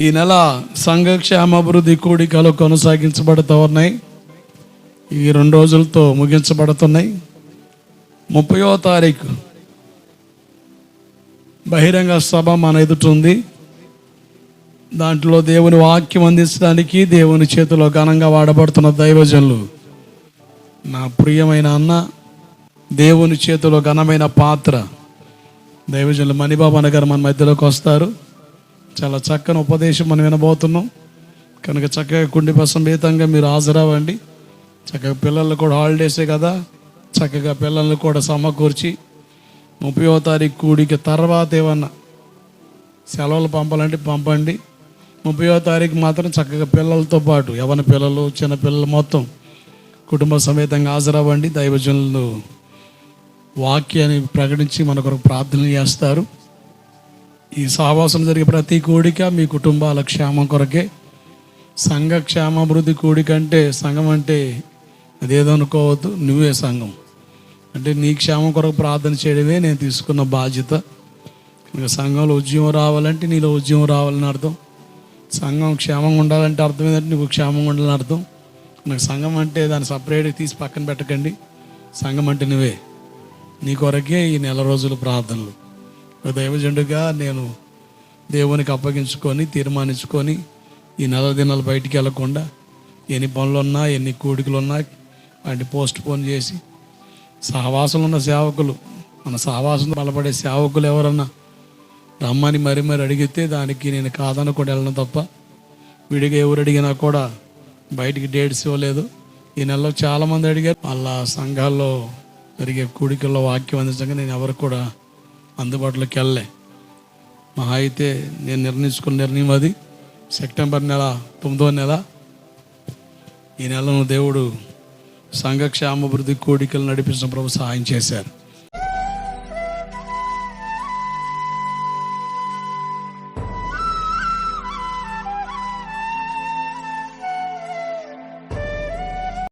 ఈ నెల సంఘ క్షేమాభివృద్ధి కూడికలు కొనసాగించబడుతూ ఉన్నాయి ఈ రెండు రోజులతో ముగించబడుతున్నాయి. ముప్పయో తారీఖు బహిరంగ సభ మన ఎదుట ఉంది. దాంట్లో దేవుని వాక్యం అందించడానికి దేవుని చేతిలో ఘనంగా వాడబడుతున్న దైవజనులు నా ప్రియమైన అన్న దేవుని చేతిలో ఘనమైన పాత్ర దైవజనులు మణిబాబు గారు మన మధ్యలోకి వస్తారు. చాలా చక్కని ఉపదేశం మనం వినబోతున్నాం. కనుక చక్కగా కుండిప సమేతంగా మీరు హాజరవ్వండి. చక్కగా పిల్లలు కూడా హాలిడేసే కదా. చక్కగా పిల్లల్ని కూడా సమకూర్చి ముప్పయో తారీఖు కూడికి తర్వాత ఏమన్నా సెలవులు పంపాలంటే పంపండి. ముప్పయో తారీఖు మాత్రం చక్కగా పిల్లలతో పాటు యవన పిల్లలు చిన్న పిల్లలు మొత్తం కుటుంబ సమేతంగా హాజరవ్వండి. దైవజనులు వాక్యాన్ని ప్రకటించి మన కొరకు ప్రార్థనలు చేస్తారు. ఈ సహవాసం జరిగే ప్రతి కూడిక మీ కుటుంబాల క్షేమం కొరకే. సంఘ క్షేమాభివృద్ధి కూడిక అంటే సంఘం అంటే అదేదో అనుకోవద్దు నువ్వే సంఘం. అంటే నీ క్షేమం కొరకు ప్రార్థన చేయడమే నేను తీసుకున్న బాధ్యత. ఇంకా సంఘంలో ఉద్యమం రావాలంటే నీలో ఉద్యమం రావాలని అర్థం. సంఘం క్షేమంగా ఉండాలంటే అర్థం ఏంటంటే నువ్వు క్షేమంగా ఉండాలని అర్థం. నాకు సంఘం అంటే దాన్ని సపరేట్గా తీసి పక్కన పెట్టకండి. సంఘం అంటే నువ్వే. నీ కొరకే ఈ నెల రోజులు ప్రార్థనలు. ఒక దైవజండుగా నేను దేవునికి అప్పగించుకొని తీర్మానించుకొని ఈ నెల దినాలు బయటికి వెళ్ళకుండా ఎన్ని పనులు ఉన్నా ఎన్ని కూడికలు ఉన్నా వాటిని పోస్ట్ పోన్ చేసి సహవాసంలో ఉన్న సేవకులు మన సహవాసం బలపడే సేవకులు ఎవరన్నా రమ్మని మరి మరి అడిగితే దానికి నేను కాదనకుండా వెళ్ళను తప్ప విడిగా ఎవరు అడిగినా కూడా బయటికి డేట్స్ ఇవ్వలేదు. ఈ నెలలో చాలామంది అడిగారు. వాళ్ళ సంఘాల్లో జరిగే కూడికల్లో వాక్యం అందించగా నేను ఎవరు కూడా అందుబాటులోకి వెళ్ళలే మహా అయితే నేను నిర్ణయించుకున్న నిర్ణయం అది. సెప్టెంబర్ నెల తొమ్మిదో నెల. ఈ నెలను దేవుడు సంఘక్షేమాభివృద్ధి కోడికలు నడిపించిన ప్రభు సహాయం చేశారు.